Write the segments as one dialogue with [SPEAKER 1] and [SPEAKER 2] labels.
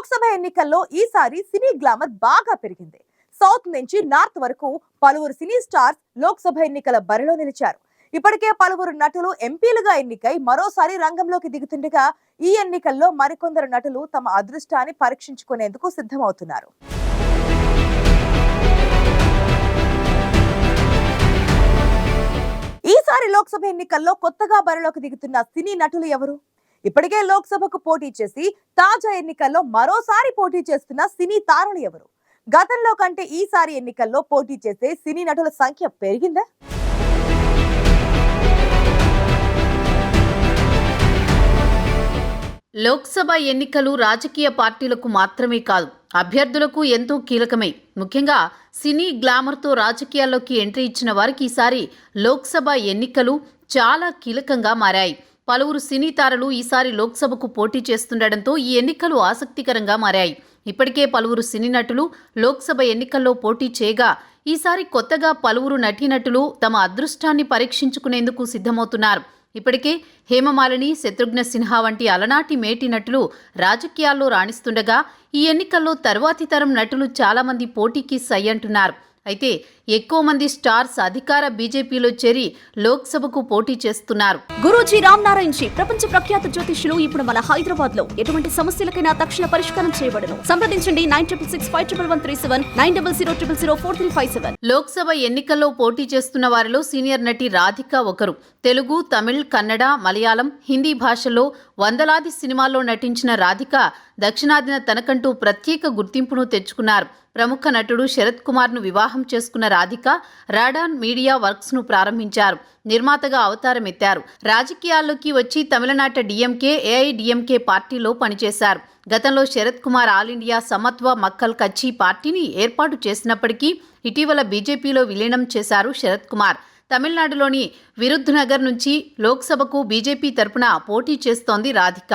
[SPEAKER 1] లోక్సభ ఎన్నికల్లో ఈసారి సినీ గ్లామర్ బాగా పెరిగింది. సౌత్ నుంచి నార్త్ వరకు పలువురు సినీ స్టార్స్ లోక్సభ ఎన్నికల బరిలో నిలిచారు. ఇప్పటికే పలువురు నటులు ఎంపీలుగా ఎన్నికై మరోసారి రంగంలోకి దిగుతుండగా ఈ ఎన్నికల్లో మరికొందరు నటులు తమ అదృష్టాన్ని పరీక్షించుకునేందుకు సిద్ధమవుతున్నారు. ఈసారి లోక్సభ ఎన్నికల్లో కొత్తగా బరిలోకి దిగుతున్న సినీ నటులు ఎవరు? ఇప్పటికే లోక్సభకు పోటీ చేసి తాజా ఎన్నికల్లో మరోసారి పోటీ చేస్తున్న సినీ తారలు ఎవరు? గతంలో కంటే ఈసారి ఎన్నికల్లో పోటీ చేసే సినీ నటుల సంఖ్య పెరిగిందా?
[SPEAKER 2] లోక్సభ ఎన్నికలు రాజకీయ పార్టీలకు మాత్రమే కాదు అభ్యర్థులకు ఎంతో కీలకమే. ముఖ్యంగా సినీ గ్లామర్తో రాజకీయాల్లోకి ఎంట్రీ ఇచ్చిన వారికి ఈసారి లోక్సభ ఎన్నికలు చాలా కీలకంగా మారాయి. పలువురు సినీ తారలు ఈసారి లోక్సభకు పోటీ చేస్తుండటంతో ఈ ఎన్నికలు ఆసక్తికరంగా మారాయి. ఇప్పటికే పలువురు సినీ నటులు లోక్సభ ఎన్నికల్లో పోటీ చేయగా ఈసారి కొత్తగా పలువురు నటీనటులు తమ అదృష్టాన్ని పరీక్షించుకునేందుకు సిద్ధమవుతున్నారు. ఇప్పటికే హేమమాలిని శత్రుఘ్న సిన్హా వంటి అలనాటి మేటి నటులు రాజకీయాల్లో రాణిస్తుండగా ఈ ఎన్నికల్లో తర్వాతి తరం నటులు చాలామంది పోటీకి సై అంటున్నారు. అయితే ఎక్కువ మంది స్టార్స్ అధికార బీజేపీలో చేరి లోక్సభకు పోటీ చేస్తున్నారు.
[SPEAKER 3] గురూజీ రామ్ నారాయణ్ జీ ప్రపంచ ప్రఖ్యాత జ్యోతిష్యులు ఇప్పుడు మన హైదరాబాద్లో ఎటువంటి సమస్యలకైనా తక్షణ పరిష్కారం చేయబడను. సంప్రదించండి nine triple six five triple one three seven nine double zero triple zero four three five seven.
[SPEAKER 2] Lok Sabha ఎన్నికల్లో పోటీ చేస్తున్న వారిలో సీనియర్ నటి రాధిక ఒకరు. తెలుగు తమిళ్ కన్నడ మలయాళం హిందీ భాషల్లో వందలాది సినిమాల్లో నటించిన రాధిక దక్షిణాదిన తనకంటూ ప్రత్యేక గుర్తింపును తెచ్చుకున్నారు. ప్రముఖ నటుడు శరత్ కుమార్ను వివాహం చేసుకున్న రాధిక రాడాన్ మీడియా వర్క్స్ను ప్రారంభించారు. నిర్మాతగా అవతారం ఎత్తారు రాజకీయాల్లోకి వచ్చి తమిళనాట డిఎంకే ఏఐడిఎంకే పార్టీలో పనిచేశారు. గతంలో శరత్ కుమార్ ఆల్ ఇండియా సమత్వ మక్కల్ కచ్చి పార్టీని ఏర్పాటు చేసినప్పటికీ ఇటీవల బీజేపీలో విలీనం చేశారు శరత్ కుమార్. తమిళనాడులోని విరుద్ధనగర్ నుంచి లోక్సభకు బీజేపీ తరపున పోటీ చేస్తోంది రాధిక.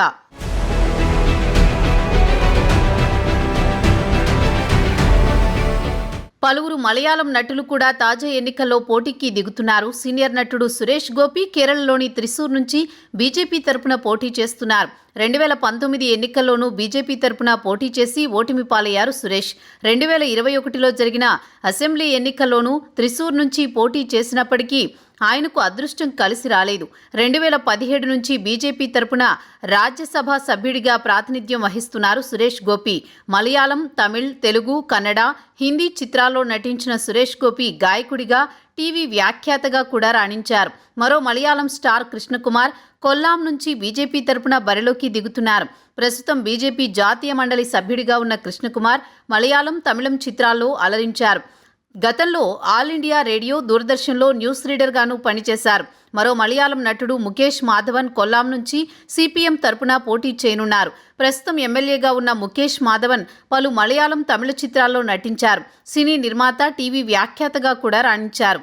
[SPEAKER 2] పలువురు మలయాళం నటులు కూడా తాజా ఎన్నికల్లో పోటీకి దిగుతున్నారు. సీనియర్ నటుడు సురేష్ గోపి కేరళలోని త్రిశూర్ నుంచి బీజేపీ తరపున పోటీ చేస్తున్నారు. రెండు వేల పంతొమ్మిది ఎన్నికల్లోనూ బీజేపీ తరపున పోటీ చేసి ఓటమి పాలయ్యారు సురేష్. రెండు వేల ఇరవై ఒకటిలో జరిగిన అసెంబ్లీ ఎన్నికల్లోనూ త్రిశూర్ నుంచి పోటీ చేసినప్పటికీ ఆయనకు అదృష్టం కలిసి రాలేదు. రెండు వేల పదిహేడు నుంచి బీజేపీ తరపున రాజ్యసభ సభ్యుడిగా ప్రాతినిధ్యం వహిస్తున్నారు సురేష్ గోపి. మలయాళం తమిళ్ తెలుగు కన్నడ హిందీ చిత్రాల్లో నటించిన సురేష్ గోపి గాయకుడిగా టీవీ వ్యాఖ్యాతగా కూడా రాణించారు. మరో మలయాళం స్టార్ కృష్ణకుమార్ కొల్లాం నుంచి బీజేపీ తరపున బరిలోకి దిగుతున్నారు. ప్రస్తుతం బీజేపీ జాతీయ మండలి సభ్యుడిగా ఉన్న కృష్ణకుమార్ మలయాళం తమిళం చిత్రాల్లో అలరించారు. గతంలో ఆల్ ఇండియా రేడియో దూరదర్శన్లో న్యూస్ రీడర్గాను పనిచేశారు. మరో మలయాళం నటుడు ముఖేష్ మాధవన్ కొల్లాం నుంచి సిపిఎం తరపున పోటీ చేయనున్నారు. ప్రస్తుతం ఎమ్మెల్యేగా ఉన్న ముఖేష్ మాధవన్ పలు మలయాళం తమిళ చిత్రాల్లో నటించారు. సినీ నిర్మాత టీవీ వ్యాఖ్యాతగా కూడా రాణించారు.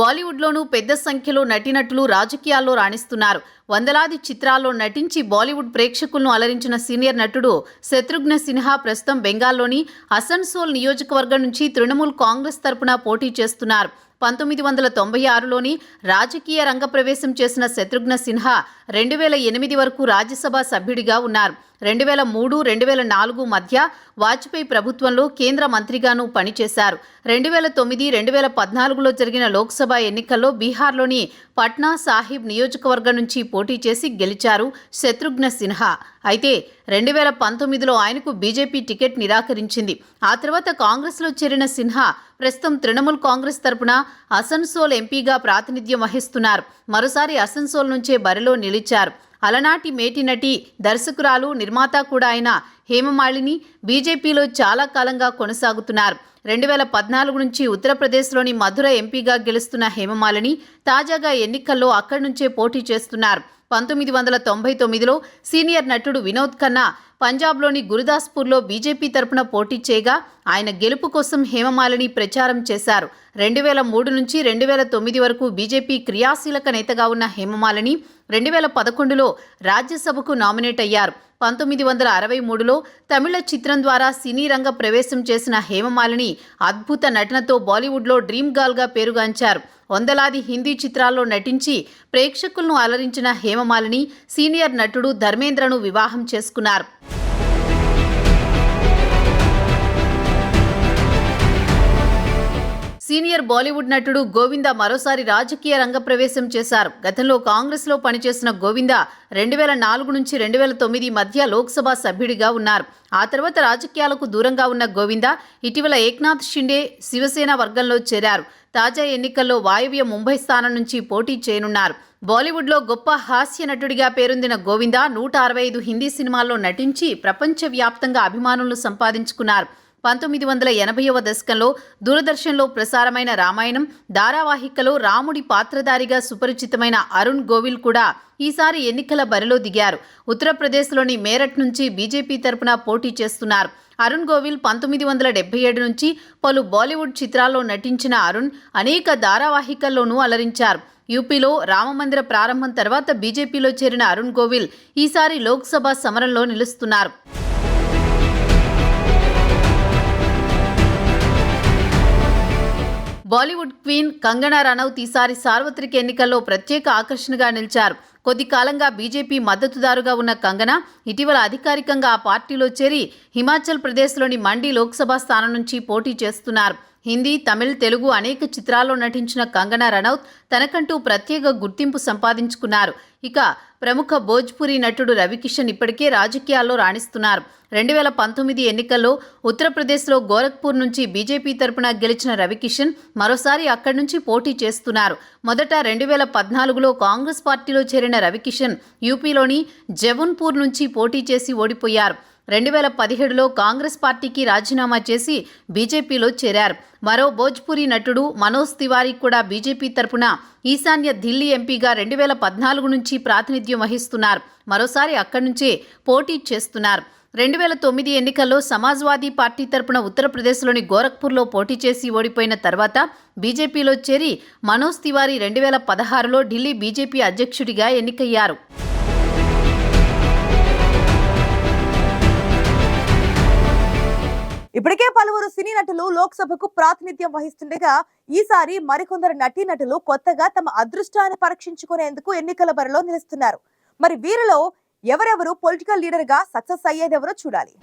[SPEAKER 2] బాలీవుడ్లోనూ పెద్ద సంఖ్యలో నటినటులు రాజకీయాల్లో రాణిస్తున్నారు. వందలాది చిత్రాల్లో నటించి బాలీవుడ్ ప్రేక్షకులను అలరించిన సీనియర్ నటుడు శత్రుఘ్న సిన్హా ప్రస్తుతం బెంగాల్లోని అసన్సోల్ నియోజకవర్గం నుంచి తృణమూల్ కాంగ్రెస్ తరపున పోటీ చేస్తున్నారు. పంతొమ్మిది వందల తొంభై ఆరులోని రాజకీయ రంగ ప్రవేశం చేసిన శత్రుఘ్న సిన్హా రెండు వేల ఎనిమిది వరకు రాజ్యసభ సభ్యుడిగా ఉన్నారు. రెండు వేల మూడు రెండు వేల నాలుగు మధ్య వాజ్పేయి ప్రభుత్వంలో కేంద్ర మంత్రిగాను పనిచేశారు. రెండు వేల తొమ్మిది రెండు వేల పద్నాలుగులో జరిగిన లోక్సభ ఎన్నికల్లో బీహార్లోని పట్నా సాహిబ్ నియోజకవర్గం నుంచి పోటీ చేసి గెలిచారు శత్రుఘ్న సిన్హా. అయితే రెండు వేల పంతొమ్మిదిలో ఆయనకు బీజేపీ టికెట్ నిరాకరించింది. ఆ తర్వాత కాంగ్రెస్లో చేరిన సిన్హా ప్రస్తుతం తృణమూల్ కాంగ్రెస్ తరపున అసన్సోల్ ఎంపీగా ప్రాతినిధ్యం వహిస్తున్నారు. మరోసారి అసన్సోల్ నుంచే బరిలో నిలిచారు. అలనాటి మేటి నటి దర్శకురాలు నిర్మాత కూడా అయిన హేమమాళిని బీజేపీలో చాలా కాలంగా కొనసాగుతున్నారు. రెండు వేల పద్నాలుగు నుంచి ఉత్తరప్రదేశ్లోని మధుర ఎంపీగా గెలుస్తున్న హేమమాలిని తాజాగా ఎన్నికల్లో అక్కడి నుంచే పోటీ చేస్తున్నారు. పంతొమ్మిది వందల తొంభై తొమ్మిదిలో సీనియర్ నటుడు వినోద్ ఖన్నా పంజాబ్లోని గురుదాస్పూర్లో బీజేపీ తరపున పోటీ చేయగా ఆయన గెలుపు కోసం హేమమాలిని ప్రచారం చేశారు. రెండు వేల మూడు నుంచి రెండు వేల తొమ్మిది వరకు బీజేపీ క్రియాశీలక నేతగా ఉన్న హేమమాలిని రెండు వేల పదకొండులో రాజ్యసభకు నామినేట్ అయ్యారు. పంతొమ్మిది వందల అరవై మూడులో తమిళ చిత్రం ద్వారా సినీ రంగ ప్రవేశం చేసిన హేమమాలిని అద్భుత నటనతో బాలీవుడ్లో డ్రీమ్ గాల్గా పేరుగాంచారు. వందలాది హిందీ చిత్రాల్లో నటించి ప్రేక్షకులను అలరించిన హేమమాలిని సీనియర్ నటుడు ధర్మేంద్రను వివాహం చేసుకున్నారు. సీనియర్ బాలీవుడ్ నటుడు గోవింద మరోసారి రాజకీయ రంగ ప్రవేశం చేశారు. గతంలో కాంగ్రెస్లో పనిచేసిన గోవింద రెండు వేల నాలుగు నుంచి రెండు వేల తొమ్మిది మధ్య లోక్సభ సభ్యుడిగా ఉన్నారు. ఆ తర్వాత రాజకీయాలకు దూరంగా ఉన్న గోవింద ఇటీవల ఏక్నాథ్ షిండే శివసేన వర్గంలో చేరారు. తాజా ఎన్నికల్లో వాయవ్య ముంబై స్థానం నుంచి పోటీ చేయనున్నారు. బాలీవుడ్లో గొప్ప హాస్య నటుడిగా పేరొందిన గోవింద నూట అరవై ఐదు హిందీ సినిమాల్లో నటించి ప్రపంచవ్యాప్తంగా అభిమానులను సంపాదించుకున్నారు. పంతొమ్మిది వందల ఎనభైవ దశకంలో దూరదర్శన్లో ప్రసారమైన రామాయణం ధారావాహికలో రాముడి పాత్రధారిగా సుపరిచితమైన అరుణ్ గోవిల్ కూడా ఈసారి ఎన్నికల బరిలో దిగారు. ఉత్తరప్రదేశ్లోని మేరట్ నుంచి బీజేపీ తరపున పోటీ చేస్తున్నారు. అరుణ్ గోవిల్ పంతొమ్మిది వందల డెబ్బై ఏడు నుంచి పలు బాలీవుడ్ చిత్రాల్లో నటించిన అరుణ్ అనేక ధారావాహికల్లోనూ అలరించారు. యూపీలో రామమందిర ప్రారంభం తర్వాత బీజేపీలో చేరిన అరుణ్ గోవిల్ ఈసారి లోక్సభ సమరంలో నిలుస్తున్నారు. బాలీవుడ్ క్వీన్ కంగనా రనౌత్ ఈసారి సార్వత్రిక ఎన్నికల్లో ప్రత్యేక ఆకర్షణగా నిలిచారు. కొద్ది కాలంగా బీజేపీ మద్దతుదారుగా ఉన్న కంగనా ఇటీవల అధికారికంగా ఆ పార్టీలో చేరి హిమాచల్ ప్రదేశ్లోని మండి లోక్సభ స్థానం నుంచి పోటీ చేస్తున్నారు. హిందీ తమిళ్ తెలుగు అనేక చిత్రాల్లో నటించిన కంగనా రనౌత్ తనకంటూ ప్రత్యేక గుర్తింపు సంపాదించుకున్నారు. ఇక ప్రముఖ భోజ్పురి నటుడు రవికిషన్ ఇప్పటికే రాజకీయాల్లో రాణిస్తున్నారు. రెండు వేల పంతొమ్మిది ఎన్నికల్లో ఉత్తరప్రదేశ్లో గోరఖ్పూర్ నుంచి బీజేపీ తరపున గెలిచిన రవికిషన్ మరోసారి అక్కడి నుంచి పోటీ చేస్తున్నారు. మొదట రెండు వేల పద్నాలుగులో కాంగ్రెస్ పార్టీలో చేరిన రవికిషన్ యూపీలోని జవన్పూర్ నుంచి పోటీ చేసి ఓడిపోయారు. రెండు వేల పదిహేడులో కాంగ్రెస్ పార్టీకి రాజీనామా చేసి బీజేపీలో చేరారు. మరో భోజ్పురి నటుడు మనోజ్ తివారీ కూడా బీజేపీ తరపున ఈశాన్య ఢిల్లీ ఎంపీగా రెండు వేల పద్నాలుగు నుంచి ప్రాతినిధ్యం వహిస్తున్నారు. మరోసారి అక్కడి నుంచే పోటీ చేస్తున్నారు. రెండు వేల తొమ్మిది ఎన్నికల్లో సమాజ్వాదీ పార్టీ తరపున ఉత్తరప్రదేశ్లోని గోరఖ్పూర్లో పోటీ చేసి ఓడిపోయిన తర్వాత బీజేపీలో చేరి మనోజ్ తివారీ రెండు వేల పదహారులో ఢిల్లీ బీజేపీ అధ్యక్షుడిగా ఎన్నికయ్యారు.
[SPEAKER 1] ఇప్పటికే పలువురు సినీ నటులు లోక్సభకు ప్రాతినిధ్యం వహిస్తుండగా ఈసారి మరికొందరు నటీనటులు కొత్తగా తమ అదృష్టాన్ని పరీక్షించుకునేందుకు ఎన్నికల బరిలో నిలుస్తున్నారు. మరి వీరిలో ఎవరెవరు పొలిటికల్ లీడర్గా సక్సెస్ అయ్యేదెవరో చూడాలి.